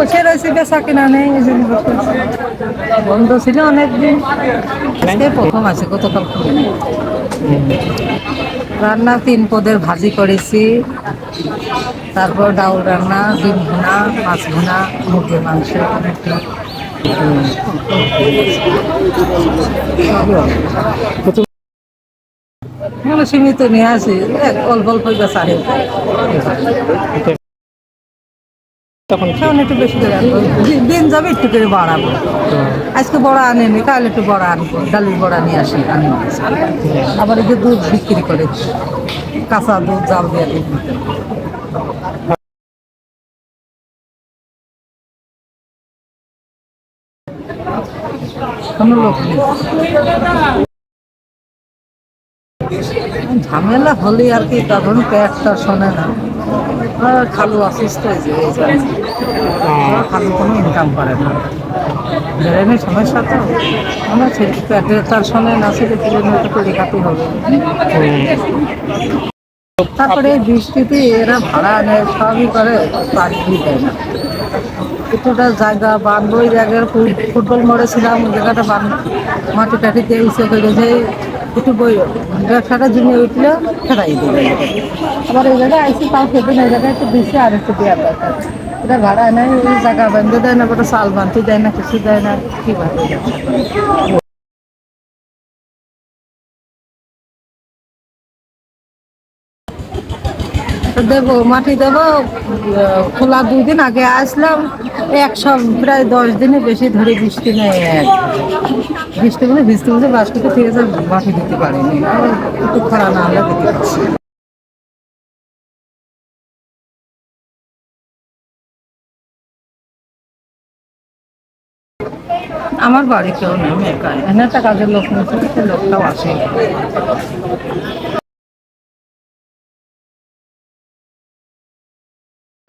বসে রয়েছি, বেচা কিনা নেই, এই জন্য বন্ধ ছিল অনেকদিন আজকে প্রথম আছে, গতকাল। রান্না তিন পদের ভাজি করেছি তারপর ডাউল রান্না, ডিম ভুনা, মাছ ভুনা, মুরগির মাংস। মানে সীমিত নিয়ে আসি অল্প অল্প বেচা তখন একটু বেশি করে আনব। দিন যাবে একটু করে বাড়াবো। আজকে বড় আনেনি কাল একটু বড় আনব। ডালির বড়া নিয়ে আসি আনি। আবার এই যে দুধ বিক্রি করে কাঁচা দুধ জাল দিয়ে দুধ কোনো লোক নেই। ঝামেলা হলে আর কি তখন পেটটা শোনে না। খালু অসুস্থ হয়েছে খালু কোনো ইনকাম করে না। ব্রেনের সমস্যা তো। আমার ছেলে তার শোনে না ছেলে তো খাতে হবে? তারপরে বৃষ্টিতে এরা ভাড়া নেয় সবই করে বাড়ি দেয় না। কিছুটা জায়গা বাঁধবো ওই জায়গার ফুটবল মোড়ে ছিলাম, জায়গাটা বান, মাটি টাটি দিয়ে ইসে করে যে একটু বই, ব্যবসাটা জমে উঠল ফেরাই দিল। আবার এই জায়গায় আইসি তাও খেতে না এই জায়গায় একটু বেশি আর একটু দেওয়ার দরকার। এটা ভাড়া নেয় ওই জায়গা বান্ধে দেয় না ওটা চাল বান্ধতে দেয় না, কিছু দেয় না কীভাবে দেবো, মাটি দেবো খোলা দুই দিন আগে আসলাম এক একশো প্রায় দশ দিনে বেশি ধরে বৃষ্টি নেই। বৃষ্টি বলে বৃষ্টি বলে বাসটিতে ঠিক আছে, মাটি দিতে পারিনি। একটু খরা না হলে দিতে পারছি আমার বাড়ি কেউ নেই একাই। এখানে একটা কাজের লোক সে লোকটাও আসে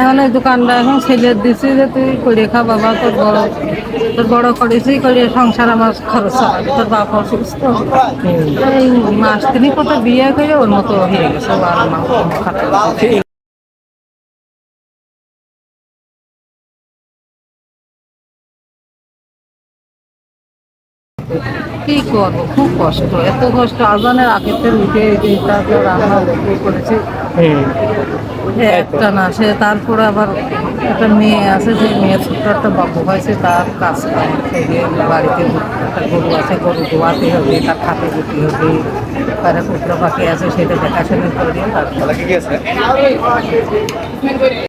এখন ওই দোকানটা এখন ছেলে দিছি যে তুই করে খা বাবা, তোর বড় তোর বড় করেছি করে সংসার আমার খরচ তোর বাপ অসুস্থ। এই মাস তিনি কত বিয়ে করে ওর মতো হয়ে গেছে না। কি করব? খুব কষ্ট, এত কষ্ট। আজানের থেকে উঠে তারপর রান্না করেছি। একটা না সে তারপরে আবার একটা মেয়ে আছে যে মেয়ে ছোট্ট একটা বাবু হয়েছে তার কাজ কাম থেকে বাড়িতে একটা গরু আছে গরু ধোয়াতে হবে তার খাতে দিতে হবে তার কুকুরা পাখি আছে সেটা দেখাশোনা করে তারপর